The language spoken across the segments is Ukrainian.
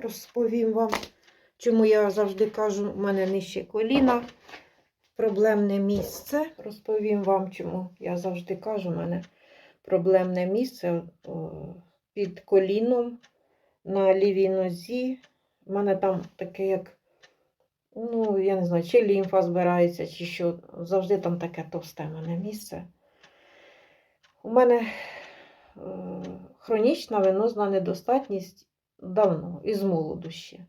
розповім вам, чому я завжди кажу, у мене нижче коліна. Проблемне місце. Розповім вам, чому я завжди кажу, у мене проблемне місце під коліном на лівій нозі. У мене там таке, як, ну, я не знаю, чи лімфа збирається, чи що. Завжди там таке товсте в мене місце. У мене е, хронічна венозна недостатність давно, із молоду ще.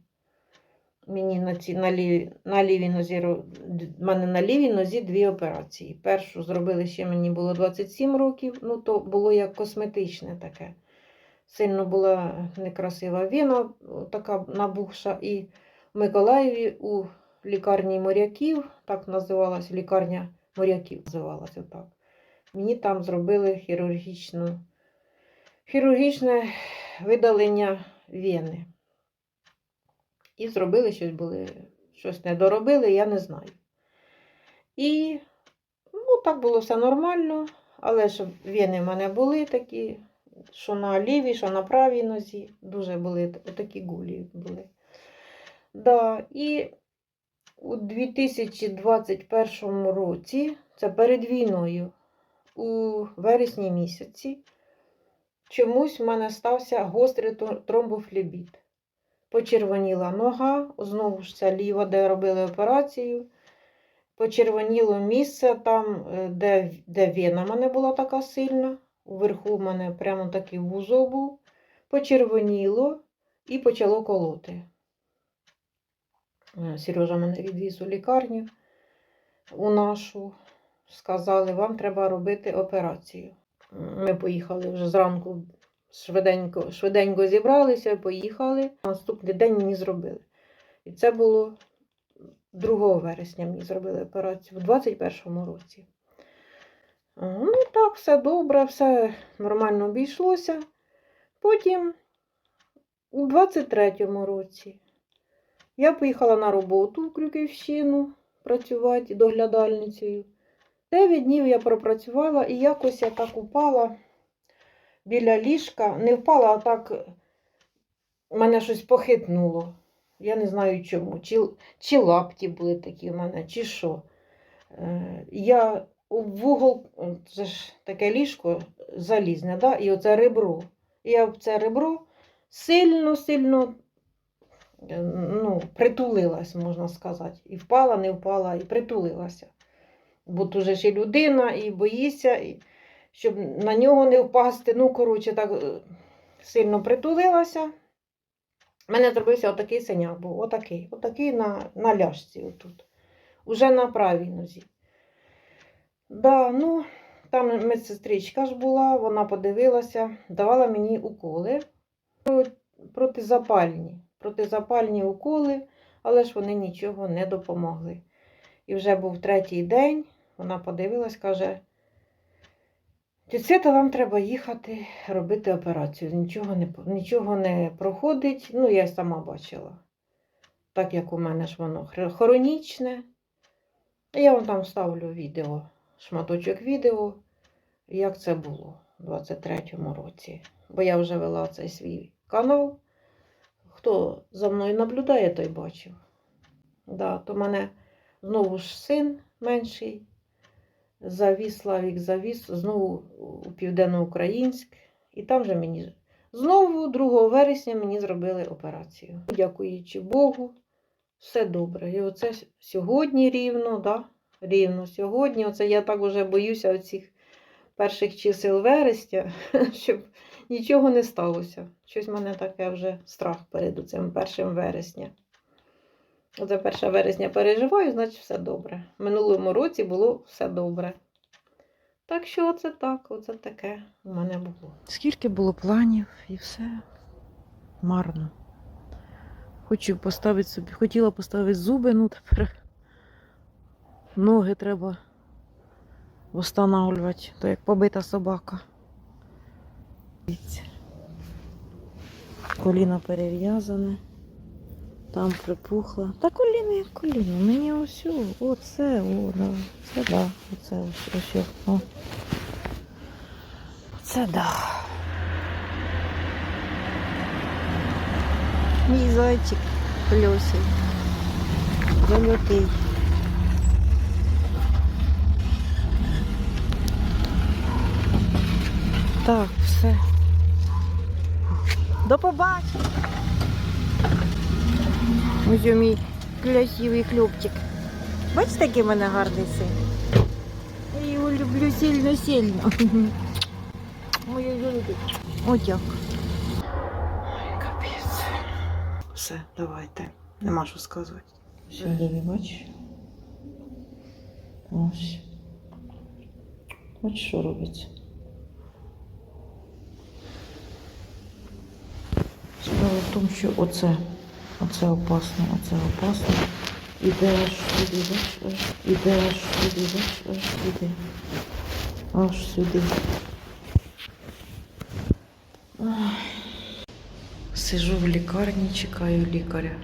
Мені на, ці, на, лівій, на лівій нозі в мене на лівій нозі дві операції. Першу зробили ще мені було 27 років, ну то було як косметичне таке. Сильно була некрасива віна, така набухша. І в Миколаєві у лікарні моряків, так називалась лікарня моряків, називалася так. Мені там зробили хірургічну, хірургічне видалення вени. І зробили щось були, щось не доробили, я не знаю. І ну, так було все нормально, але ж вени в мене були такі, що на лівій, що на правій нозі. Дуже були такі гулі були. Да, і у 2021 році, це перед війною, у вересні місяці, чомусь в мене стався гострий тромбофлебіт. Почервоніла нога, знову ж ця ліва, де робили операцію. Почервоніло місце там, е, де, де вена в мене була така сильна. Уверху в мене прямо такий вузол був. Почервоніло і почало колоти. Е, Сережа мене відвіз у лікарню у нашу. Сказали, вам треба робити операцію. Ми поїхали вже зранку швиденько, швиденько зібралися, поїхали. Наступний день мені зробили. І це було 2 вересня мені зробили операцію в 21-му році. Ну, так, все добре, все нормально обійшлося. Потім у 23-му році я поїхала на роботу в Крюківщину працювати доглядальницею. 9 днів я пропрацювала і якось я так упала біля ліжка. Не впала, а так мене щось похитнуло. Я не знаю чому. Чи, чи лапті були такі в мене, чи що. Е, Я в угол, це ж таке ліжко залізне, да? і оце ребро. Я в це ребро сильно-сильно е, ну, притулилась, можна сказати. І впала, не впала, і притулилася. Бо тут же ж і людина, і боїшся, і щоб на нього не впасти. Ну, коротше, так е, сильно притулилася. У мене зробився отакий синяк був, отакий, отакий на, на ляжці отут. Уже на правій нозі. Да, ну, там медсестричка ж була, вона подивилася, давала мені уколи протизапальні. Протизапальні уколи, але ж вони нічого не допомогли. І вже був третій день, вона подивилась, каже, Свята, вам треба їхати робити операцію. Нічого не, нічого не проходить. Ну, я сама бачила. Так як у мене ж воно хронічне. Я вам там ставлю відео, шматочок відео, як це було у 23-му році. Бо я вже вела цей свій канал. Хто за мною наблюдає, той бачив. Да, то мене знову ж син менший завіз, Славік завіз знову у Південноукраїнськ. І там же мені знову 2 вересня мені зробили операцію. Дякуючи Богу, все добре. І оце сьогодні рівно, да? рівно сьогодні. Оце я так уже боюся оцих перших чисел вересня, щоб нічого не сталося. Щось в мене таке вже страх перед цим першим вересня. Оце 1 вересня переживаю, значить все добре. Минулому році було все добре. Так що оце так, оце таке у мене було. Скільки було планів і все марно. Хочу поставити собі, хотіла поставити зуби, ну тепер ноги треба встановлювати, то як побита собака. Коліно перев'язане. Там припухло. Та коліно як коліно. Мені ось оце, о, да. Це да. Оце ось, ось, о. Це да. Мій зайчик Льосій. Золотий. Так, все. До побачення. Ось у мій красивий хлопчик. Бачите, який в мене гарний син? Я його люблю сильно-сильно. Моє любить. Отак. Капець. Все, давайте. Нема що сказати. Сюди, бачиш? Ось. Бачиш, що робиться? Справа в тому, що оце, оце опасно, оце опасно. Іде аж сюди, бачиш, аж, іде аж сюди, бачиш, аж сюди. Аж сюди. Ай. Сижу в лікарні, чекаю лікаря.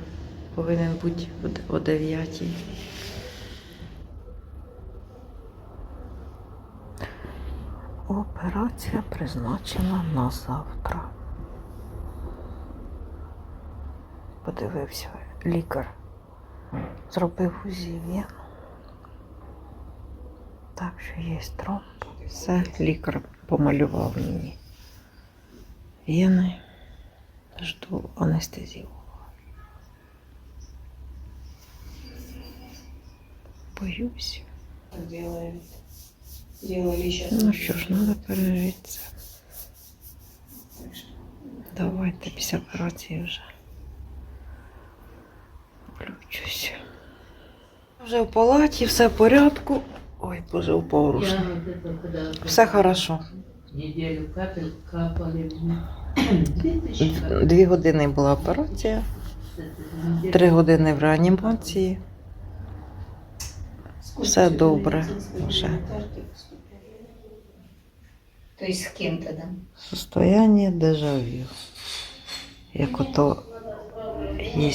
Повинен бути о 9. Операція призначена на завтра. Подивився лікар. Зробив УЗІ вену. Так що є тромб. Все, лікар помалював мені. Вени. Жду анестезию. Боюсь. Ну що ж, треба пережити це. Давайте після операції вже. Включусь. Вже в палаті, все в порядку. Ой, боже, упав руш. Все хорошо. неделю капель капали. Дві години була операція, три години в реанімації. Все добре вже. То есть с кем-то. Состояние дежавю. Як ото є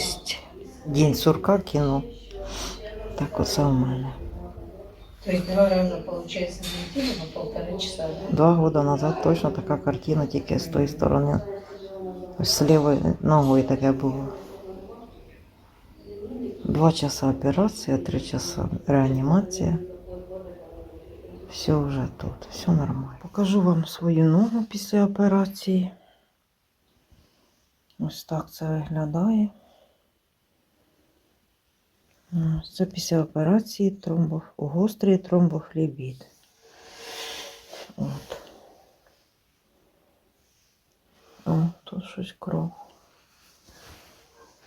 День сурка кіно. Так оце у мене. То есть два раза, получается, в неделю полтора часа, да? Два роки назад точно така картина, тільки з тої сторони. Ось з лівою ногою таке було. Два часа операція, три часа реанімація. Все вже тут, все нормально. Покажу вам свою ногу після операції. Ось так це виглядає. Це після операції тромбов, гострий тромбофлебіт. От. О, тут щось кров.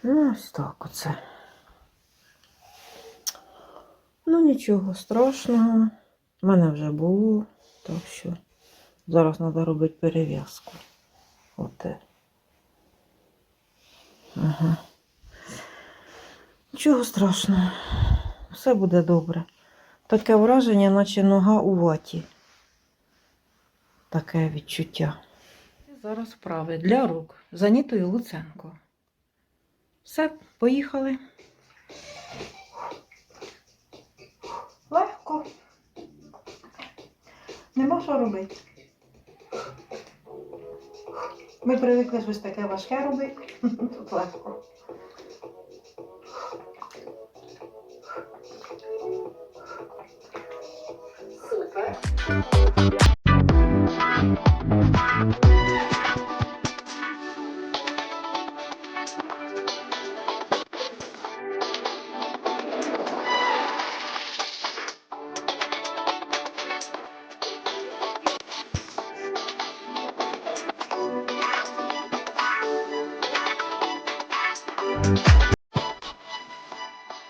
Ну, ось так оце. Ну, нічого страшного. У мене вже було, так що зараз треба робити перев'язку. Оте. Ага. Нічого страшного. Все буде добре. Таке враження, наче нога у ваті. Таке відчуття. Зараз вправи для рук з Анітою Луценко. Все, поїхали. Легко. Нема що робити. Ми привикли щось таке важке робити. Тут легко.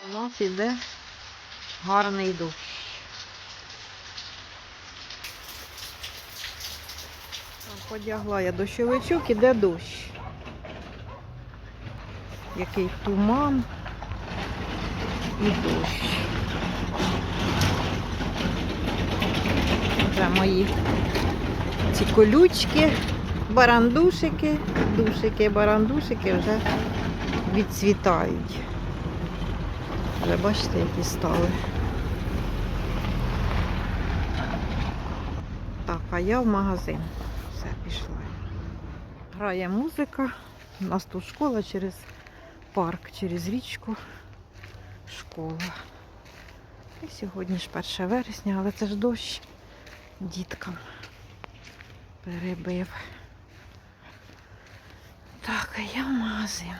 У нас іде гарний дощ. Подягла я дощовичок, іде дощ. Який туман і дощ. Вже мої ці колючки, барандушики, душики, барандушики вже відцвітають. Вже бачите, які стали. Так, а я в магазин. Грає музика. У нас тут школа через парк через річку, школа. І сьогодні ж 1 вересня, але це ж дощ діткам перебив. Так, а я магазин.